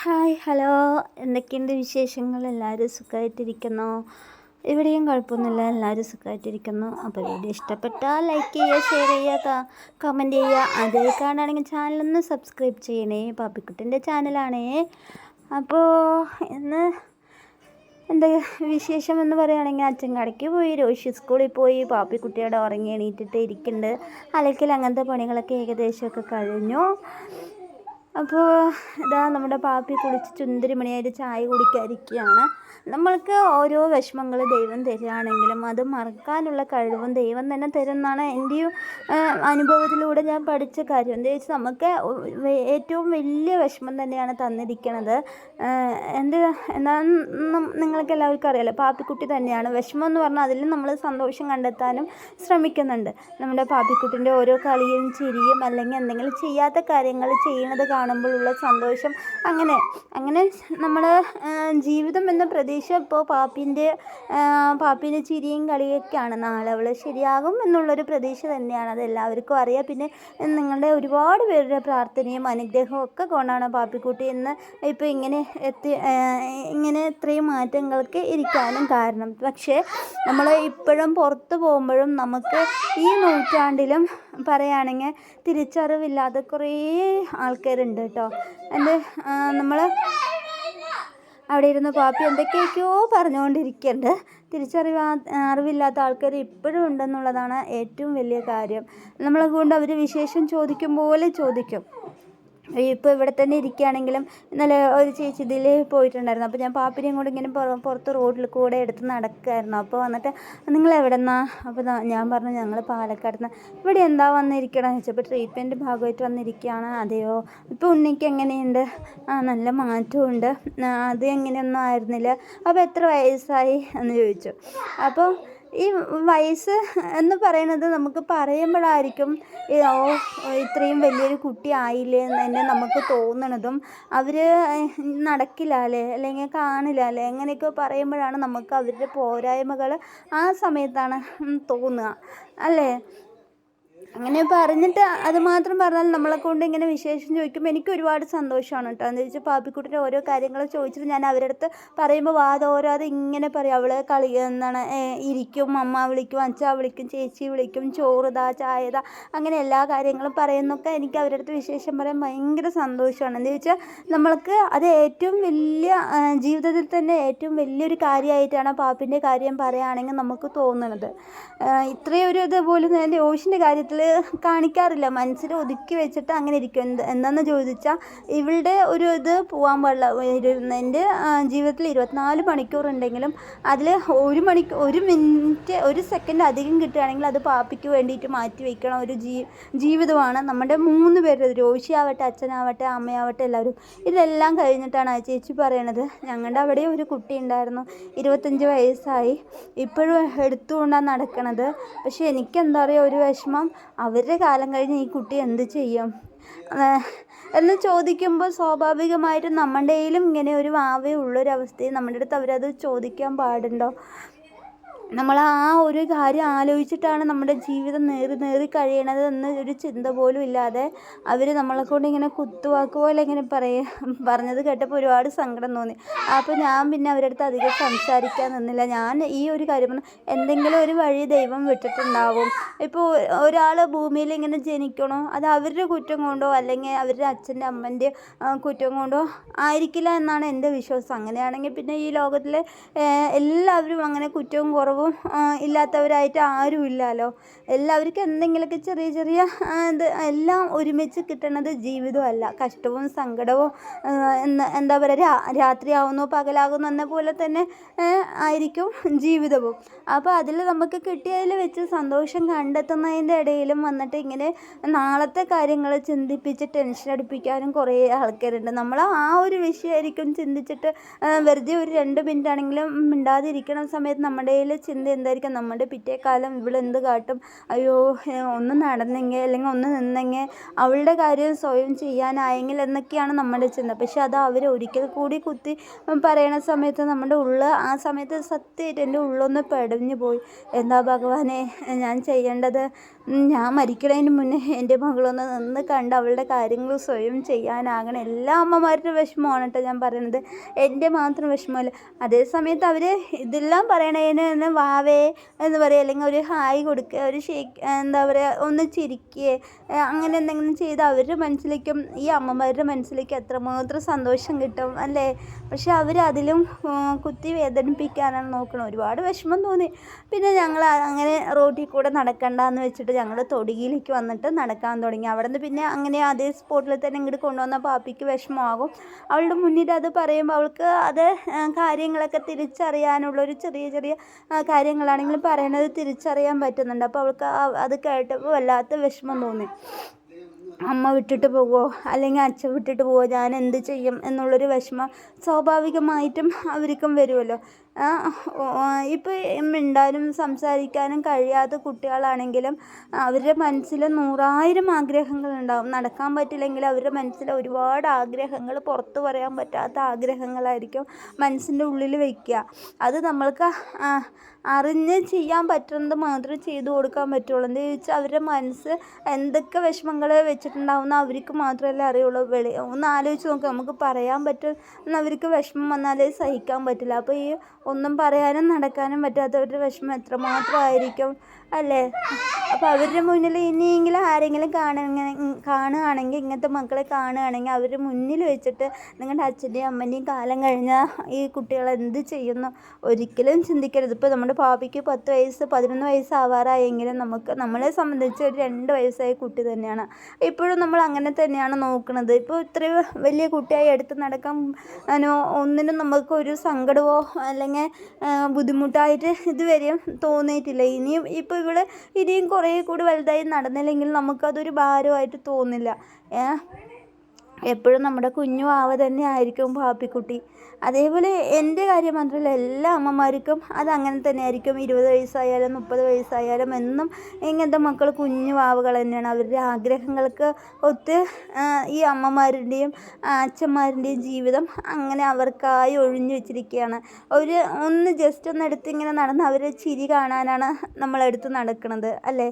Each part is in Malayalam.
Hi hello. എന്തൊക്കെയുണ്ട് വിശേഷങ്ങൾ? എല്ലാവരും സുഖമായിട്ടിരിക്കുന്നു? ഇവിടെയും കുഴപ്പമൊന്നുമില്ല. എല്ലാവരും സുഖമായിട്ടിരിക്കുന്നു. അപ്പോൾ വീഡിയോ ഇഷ്ടപ്പെട്ടാൽ ലൈക്ക് ചെയ്യുക ഷെയർ ചെയ്യുക കമന്റ് ചെയ്യുക. അതേ കാണുകയാണെങ്കിൽ ചാനലൊന്ന് സബ്സ്ക്രൈബ് ചെയ്യണേ. പാപ്പിക്കുട്ടിന്റെ ചാനലാണേ അപ്പോൾ ഇന്ന് എന്താ വിശേഷം എന്ന് പറയുകയാണെങ്കിൽ അച്ഛൻ കടയ്ക്ക് പോയി രോഷി സ്കൂളിൽ പോയി പാപ്പിക്കുട്ടിയുടെ ഉറങ്ങി എണീറ്റിട്ട് ഇരിക്കുന്നുണ്ട്. അലക്കിൽ അങ്ങനത്തെ പണികളൊക്കെ ഏകദേശമൊക്കെ കഴിഞ്ഞു. അപ്പോൾ ഇതാ നമ്മുടെ പാപ്പി കുളിച്ച് ചുന്തിരിമണിയായിട്ട് ചായ കുടിക്കാതിരിക്കുകയാണ്. നമ്മൾക്ക് ഓരോ വിഷമങ്ങൾ ദൈവം തരികയാണെങ്കിലും അത് മറക്കാനുള്ള കഴിവും ദൈവം തന്നെ തരുമെന്നാണ് എന്റെയും അനുഭവത്തിലൂടെ ഞാൻ പഠിച്ച കാര്യം. എന്താ വെച്ചാൽ നമുക്ക് ഏറ്റവും വലിയ വിഷമം തന്നെയാണ് തന്നിരിക്കുന്നത് എന്ത് എന്താണെന്ന് നിങ്ങൾക്ക് എല്ലാവർക്കും അറിയാലോ പാപ്പിക്കുട്ടി തന്നെയാണ്. വിഷമം എന്ന് പറഞ്ഞാൽ അതിൽ നമ്മൾ സന്തോഷം കണ്ടെത്താനും ശ്രമിക്കുന്നുണ്ട്. നമ്മുടെ പാപ്പിക്കുട്ടിന്റെ ഓരോ കളിയും ചിരിയും അല്ലെങ്കിൽ എന്തെങ്കിലും ചെയ്യാത്ത കാര്യങ്ങൾ ചെയ്യുന്നത് കാണുമ്പോഴുള്ള സന്തോഷം. അങ്ങനെ അങ്ങനെ നമ്മൾ ജീവിതം എന്ന പ്രതീക്ഷ ഇപ്പോൾ പാപ്പിന്റെ പാപ്പിന്റെ ചിരിയും കളിയൊക്കെയാണ്. നാളെ അവൾ ശരിയാകും എന്നുള്ളൊരു പ്രതീക്ഷ തന്നെയാണ്. അത് എല്ലാവർക്കും അറിയാം. പിന്നെ നിങ്ങളുടെ ഒരുപാട് പേരുടെ പ്രാർത്ഥനയും അനുഗ്രഹവും ഒക്കെ കൊണ്ടാണ് പാപ്പിക്കുട്ടി എന്ന് ഇപ്പോൾ ഇങ്ങനെ എത്തി ഇങ്ങനെ ഇത്രയും മാറ്റങ്ങൾക്ക് ഇരിക്കാനും കാരണം. പക്ഷേ നമ്മൾ ഇപ്പോഴും പുറത്ത് പോകുമ്പോഴും നമുക്ക് ഈ നൂറ്റാണ്ടിലും പറയുകയാണെങ്കിൽ തിരിച്ചറിവില്ലാതെ കുറേ ആൾക്കാരുണ്ട്. കേട്ടോ. എന്റെ നമ്മൾ അവിടെ ഇരുന്ന് പാപ്പി എന്തൊക്കെയൊക്കെയോ പറഞ്ഞുകൊണ്ടിരിക്കുന്നുണ്ട് തിരിച്ചറിവ് അറിവില്ലാത്ത ആൾക്കാർ ഇപ്പോഴും ഉണ്ടെന്നുള്ളതാണ് ഏറ്റവും വലിയ കാര്യം. നമ്മളെ കൊണ്ട് അവർ വിശേഷം ചോദിക്കും പോലെ ചോദിക്കും. ഇപ്പോൾ ഇവിടെ തന്നെ ഇരിക്കുകയാണെങ്കിലും നല്ല ഒരു ചേച്ചി ഇതിൽ പോയിട്ടുണ്ടായിരുന്നു. അപ്പോൾ ഞാൻ പാപ്പിനെയും കൂടെ ഇങ്ങനെ പുറത്ത് റോഡിൽ കൂടെ എടുത്ത് നടക്കുമായിരുന്നു അപ്പോൾ വന്നിട്ട് നിങ്ങൾ എവിടെ നിന്നാ അപ്പോൾ ഞാൻ പറഞ്ഞു ഞങ്ങൾ പാലക്കാട് നിന്ന് ഇവിടെ എന്താ വന്നിരിക്കണം? ചോദിച്ചപ്പോൾ ട്രീറ്റ്മെന്റ് ഭാഗമായിട്ട് വന്നിരിക്കുകയാണ് അതെയോ? ഇപ്പോൾ ഉണ്ണിക്ക് എങ്ങനെയുണ്ട്? ആ നല്ല മാറ്റമുണ്ട് അത് എങ്ങനെയൊന്നും ആയിരുന്നില്ല. അപ്പോൾ എത്ര വയസ്സായി? എന്ന് ചോദിച്ചു. അപ്പോൾ ഈ വയസ്സ് എന്ന് പറയുന്നത് നമുക്ക് പറയുമ്പോഴായിരിക്കും ഓ ഇത്രയും വലിയൊരു കുട്ടി ആയില്ലേ എന്ന് തന്നെ നമുക്ക് തോന്നണതും അവർ നടക്കില്ല അല്ലേ അല്ലെങ്കിൽ കാണില്ല അല്ലേ അങ്ങനെയൊക്കെ പറയുമ്പോഴാണ് നമുക്ക് അവരുടെ പോരായ്മകൾ ആ സമയത്താണ് തോന്നുക. അല്ലേ? അങ്ങനെ പറഞ്ഞിട്ട് അത് മാത്രം പറഞ്ഞാൽ നമ്മളെ കൊണ്ട് ഇങ്ങനെ വിശേഷം ചോദിക്കുമ്പോൾ എനിക്ക് ഒരുപാട് സന്തോഷമാണ് കേട്ടോ എന്ന് വെച്ചാൽ പാപ്പിക്കുട്ടിന്റെ ഓരോ കാര്യങ്ങൾ ചോദിച്ചിട്ട് ഞാൻ അവരുടെ അടുത്ത് പറയുമ്പോൾ വാദോരാതെ ഇങ്ങനെ പറയും. അവൾ കളി എന്താണ് ഇരിക്കും അമ്മ വിളിക്കും അച്ഛ വിളിക്കും ചേച്ചി വിളിക്കും ചോറുതാ ചായതാ അങ്ങനെ എല്ലാ കാര്യങ്ങളും പറയുന്നൊക്കെ എനിക്ക് അവരുടെ അടുത്ത് വിശേഷം പറയാൻ ഭയങ്കര സന്തോഷമാണ് എന്ന് വെച്ചാൽ നമ്മൾക്ക് അത് ഏറ്റവും വലിയ ജീവിതത്തിൽ തന്നെ ഏറ്റവും വലിയൊരു കാര്യമായിട്ടാണ് പാപ്പിന്റെ കാര്യം പറയുകയാണെങ്കിൽ നമുക്ക് തോന്നുന്നത് ഇത്രയൊരു ഇതുപോലും എന്റെ ഓഷിന്റെ കാര്യത്തിൽ കാണിക്കാറില്ല. മനസ്സിൽ ഒതുക്കി വെച്ചിട്ട് അങ്ങനെ ഇരിക്കും. എന്ത് എന്താണെന്ന് ചോദിച്ചാൽ ഇവളുടെ ഒരു ഇത് പോകാൻ പാടില്ല. എന്റെ ജീവിതത്തിൽ ഇരുപത്തിനാല് മണിക്കൂർ ഉണ്ടെങ്കിലും അതിൽ ഒരു മണിക്കൂർ ഒരു മിനിറ്റ് ഒരു സെക്കൻഡ് അധികം കിട്ടുകയാണെങ്കിൽ അത് പാപ്പിക്ക് വേണ്ടിയിട്ട് മാറ്റി വയ്ക്കണം ഒരു ജീ ജീവിതമാണ് നമ്മുടെ മൂന്ന് പേരുടെ രോഷി ആവട്ടെ അച്ഛനാവട്ടെ അമ്മയാവട്ടെ എല്ലാവരും. ഇതെല്ലാം കഴിഞ്ഞിട്ടാണ് ആ ചേച്ചി പറയണത്. ഞങ്ങളുടെ അവിടെ ഒരു കുട്ടി ഉണ്ടായിരുന്നു. ഇരുപത്തഞ്ച് വയസ്സായി. ഇപ്പോഴും എടുത്തുകൊണ്ടാണ് നടക്കണത്. പക്ഷേ എനിക്കെന്താ പറയുക ഒരു വിഷമം. അവരുടെ കാലം കഴിഞ്ഞ് ഈ കുട്ടി എന്ത് ചെയ്യും? എന്ന് ചോദിക്കുമ്പോൾ സ്വാഭാവികമായിട്ടും നമ്മുടെയിലും ഇങ്ങനെ ഒരു വാവേ ഉള്ളൊരവസ്ഥയും നമ്മുടെ അടുത്ത് അവരത് ചോദിക്കാൻ പാടുണ്ടോ? നമ്മൾ ആ ഒരു കാര്യം ആലോചിച്ചിട്ടാണ് നമ്മുടെ ജീവിതം നേറി നേറി കഴിയണത് എന്ന് ഒരു ചിന്ത പോലും ഇല്ലാതെ അവർ നമ്മളെ കൊണ്ട് ഇങ്ങനെ കുത്തുവാക്ക് പോലെ ഇങ്ങനെ പറയുക പറഞ്ഞത് കേട്ടപ്പോൾ ഒരുപാട് സങ്കടം തോന്നി. അപ്പോൾ ഞാൻ പിന്നെ അവരുടെ അടുത്ത് അധികം സംസാരിക്കാൻ നിന്നില്ല. ഞാൻ ഈ ഒരു കാര്യം പറഞ്ഞു എന്തെങ്കിലും ഒരു വഴി ദൈവം വിട്ടിട്ടുണ്ടാവും. ഇപ്പോൾ ഒരാൾ ഭൂമിയിൽ ഇങ്ങനെ ജനിക്കണോ? അത് അവരുടെ കുറ്റം കൊണ്ടോ? അല്ലെങ്കിൽ അവരുടെ അച്ഛന്റെ അമ്മന്റെ കുറ്റം കൊണ്ടോ? ആയിരിക്കില്ല എന്നാണ് എന്റെ വിശ്വാസം. അങ്ങനെയാണെങ്കിൽ പിന്നെ ഈ ലോകത്തിലെ എല്ലാവരും അങ്ങനെ കുറ്റവും കുറവും കുറവും ഇല്ലാത്തവരായിട്ട് ആരും ഇല്ലല്ലോ എല്ലാവർക്കും എന്തെങ്കിലുമൊക്കെ ചെറിയ ചെറിയ ഇത് എല്ലാം ഒരുമിച്ച് കിട്ടണത് ജീവിതമല്ല. കഷ്ടവും സങ്കടവും എന്താ പറയുക രാത്രിയാവുന്നു പകലാകുന്നു എന്ന പോലെ തന്നെ ആയിരിക്കും ജീവിതവും. അപ്പോൾ അതിൽ നമുക്ക് കിട്ടിയതിൽ വെച്ച് സന്തോഷം കണ്ടെത്തുന്നതിന്റെ ഇടയിലും വന്നിട്ട് ഇങ്ങനെ നാളത്തെ കാര്യങ്ങൾ ചിന്തിപ്പിച്ച് ടെൻഷൻ അടുപ്പിക്കാനും കുറേ ആൾക്കാരുണ്ട്. നമ്മൾ ആ ഒരു വിഷയമായിരിക്കും ചിന്തിച്ചിട്ട് വെറുതെ ഒരു രണ്ട് മിനിറ്റ് ആണെങ്കിലും മിണ്ടാതിരിക്കണം സമയത്ത് നമ്മുടെ കയ്യിൽ ചിന്ത എന്തായിരിക്കും? നമ്മുടെ പിറ്റേ കാലം ഇവളെന്ത് കാട്ടും? അയ്യോ ഒന്ന് നടന്നെങ്കിൽ അല്ലെങ്കിൽ ഒന്ന് നിന്നെങ്കിൽ അവളുടെ കാര്യം സ്വയം ചെയ്യാനായെങ്കിൽ എന്നൊക്കെയാണ് നമ്മുടെ ചിന്ത. പക്ഷെ അത് അവർ ഒരിക്കൽ കൂടി കുത്തി പറയണ സമയത്ത് നമ്മുടെ ഉള്ള ആ സമയത്ത് സത്യമായിട്ട് എന്റെ ഉള്ളൊന്ന് പെടഞ്ഞു പോയി. എന്താ ഭഗവാനെ ഞാൻ ചെയ്യേണ്ടത്? ഞാൻ മരിക്കണതിന് മുന്നേ എന്റെ മകളൊന്ന് നിന്ന് കണ്ട് അവളുടെ കാര്യങ്ങൾ സ്വയം ചെയ്യാനാകണം. എല്ലാ അമ്മമാരുടെ വിഷമമാണ് കേട്ടോ ഞാൻ പറയുന്നത് എന്റെ മാത്രം വിഷമമല്ല. അതേ സമയത്ത് അവർ ഇതെല്ലാം പറയണതിന് വാവേ എന്ന് പറയുക അല്ലെങ്കിൽ ഒരു ഹായ് കൊടുക്കുക ഒരു ഷേക്ക് എന്താ പറയുക ഒന്ന് ചിരിക്കുക അങ്ങനെ എന്തെങ്കിലും ചെയ്ത് അവരുടെ മനസ്സിലേക്കും ഈ അമ്മമാരുടെ മനസ്സിലേക്കും എത്രമാത്രം സന്തോഷം കിട്ടും അല്ലേ? പക്ഷെ അവർ അതിലും കുത്തി വേദനിപ്പിക്കാനാണ് നോക്കുന്നത് ഒരുപാട് വിഷമം തോന്നി. പിന്നെ ഞങ്ങൾ അങ്ങനെ റോഡിൽ കൂടെ നടക്കണ്ടെന്ന് വെച്ചിട്ട് ഞങ്ങൾ തൊടിയിലേക്ക് വന്നിട്ട് നടക്കാൻ തുടങ്ങി. അവിടെ നിന്ന് പിന്നെ അങ്ങനെ അതേ സ്പോട്ടിൽ തന്നെ ഇങ്ങോട്ട് കൊണ്ടുവന്ന പാപ്പിക്ക് വിഷമമാകും. അവളുടെ മുന്നിൽ അത് പറയുമ്പോൾ അവൾക്ക് അത് കാര്യങ്ങളൊക്കെ തിരിച്ചറിയാനുള്ള ഒരു ചെറിയ ചെറിയ കാര്യങ്ങളാണെങ്കിലും പറയണത് തിരിച്ചറിയാൻ പറ്റുന്നുണ്ട്. അപ്പോൾ അവൾക്ക് അത് കേട്ടപ്പോൾ വല്ലാത്ത വിഷമം തോന്നി. അമ്മ വിട്ടിട്ട് പോകുമോ അല്ലെങ്കിൽ അച്ഛൻ വിട്ടിട്ട് പോകുമോ ഞാൻ എന്ത് ചെയ്യും? എന്നുള്ളൊരു വിഷമം സ്വാഭാവികമായിട്ടും അവർക്കും വരുമല്ലോ. ഇപ്പോൾ മിണ്ടാനും സംസാരിക്കാനും കഴിയാത്ത കുട്ടികളാണെങ്കിലും അവരുടെ മനസ്സിൽ നൂറായിരം ആഗ്രഹങ്ങളുണ്ടാവും നടക്കാൻ പറ്റില്ലെങ്കിൽ അവരുടെ മനസ്സിൽ ഒരുപാട് ആഗ്രഹങ്ങൾ പുറത്തു പറയാൻ പറ്റാത്ത ആഗ്രഹങ്ങളായിരിക്കും മനസ്സിന്റെ ഉള്ളിൽ വയ്ക്കുക. അത് നമ്മൾക്ക് അറിഞ്ഞ് ചെയ്യാൻ പറ്റുന്നത് മാത്രമേ ചെയ്തു കൊടുക്കാൻ പറ്റുള്ളൂ. എന്താ ചോദിച്ചാൽ അവരുടെ മനസ്സ് എന്തൊക്കെ വിഷമങ്ങൾ വെച്ചിട്ടുണ്ടാവുന്ന അവർക്ക് മാത്രമല്ലേ അറിയുള്ളൂ. വെളി ഒന്ന് ആലോചിച്ച് നോക്കുക നമുക്ക് പറയാൻ പറ്റും അവർക്ക് വിഷമം വന്നാലേ സഹിക്കാൻ പറ്റില്ല. അപ്പോൾ ഈ ഒന്നും പറയാനും നടക്കാനും പറ്റാത്തവരുടെ വിഷമം എത്രമാത്രമായിരിക്കും അല്ലേ? അപ്പോൾ അവരുടെ മുന്നിൽ ഇനിയെങ്കിലും ആരെങ്കിലും കാണുക കാണുകയാണെങ്കിൽ ഇങ്ങനത്തെ മക്കളെ കാണുകയാണെങ്കിൽ അവരുടെ മുന്നിൽ വെച്ചിട്ട് നിങ്ങളുടെ അച്ഛന്റെയും അമ്മന്റെയും കാലം കഴിഞ്ഞാൽ ഈ കുട്ടികൾ എന്ത് ചെയ്യുന്നു? ഒരിക്കലും ചിന്തിക്കരുത്. ഇപ്പോൾ നമ്മുടെ പാപ്പിക്ക് പത്ത് വയസ്സ് പതിനൊന്ന് വയസ്സാവാറായെങ്കിലും നമുക്ക് നമ്മളെ സംബന്ധിച്ച് ഒരു രണ്ട് വയസ്സായ കുട്ടി തന്നെയാണ്. ഇപ്പോഴും നമ്മൾ അങ്ങനെ തന്നെയാണ് നോക്കുന്നത്. ഇപ്പോൾ ഇത്രയും വലിയ കുട്ടിയായി എടുത്ത് നടക്കാൻ ഒന്നിനും നമുക്ക് ഒരു സങ്കടമോ അല്ലെങ്കിൽ ആ, ബുദ്ധിമുട്ടായിട്ട് ഇതുവരെയും തോന്നിയിട്ടില്ല. ഇനിയും ഇപ്പോൾ ഇവിടെ ഇനിയും കുറേ കൂടി വലുതായി നടന്നില്ലെങ്കിൽ നമുക്കതൊരു ഭാരമായിട്ട് തോന്നില്ല. എപ്പോഴും നമ്മുടെ കുഞ്ഞു വാവ തന്നെ ആയിരിക്കും പാപ്പിക്കുട്ടി. അതേപോലെ എന്റെ കാര്യം മാത്രമല്ല എല്ലാ അമ്മമാർക്കും അത് അങ്ങനെ തന്നെ ആയിരിക്കും ഇരുപത് വയസ്സായാലും മുപ്പത് വയസ്സായാലും എന്നും ഇങ്ങനത്തെ മക്കൾ കുഞ്ഞു വാവുകൾ തന്നെയാണ്. അവരുടെ ആഗ്രഹങ്ങൾക്ക് ഒത്ത് ഈ അമ്മമാരുടെയും അച്ഛന്മാരുടെയും ജീവിതം അങ്ങനെ അവർക്കായി ഒഴിഞ്ഞു വെച്ചിരിക്കുകയാണ്. ഒരു ഒന്ന് ജസ്റ്റ് ഒന്ന് എടുത്ത് ഇങ്ങനെ നടന്ന് അവരെ ചിരി കാണാനാണ് നമ്മളെടുത്ത് നടക്കുന്നത് അല്ലേ?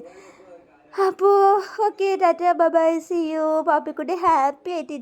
അപ്പോൾ okay tata bye see you. Pappikutty happy ആയിട്ട്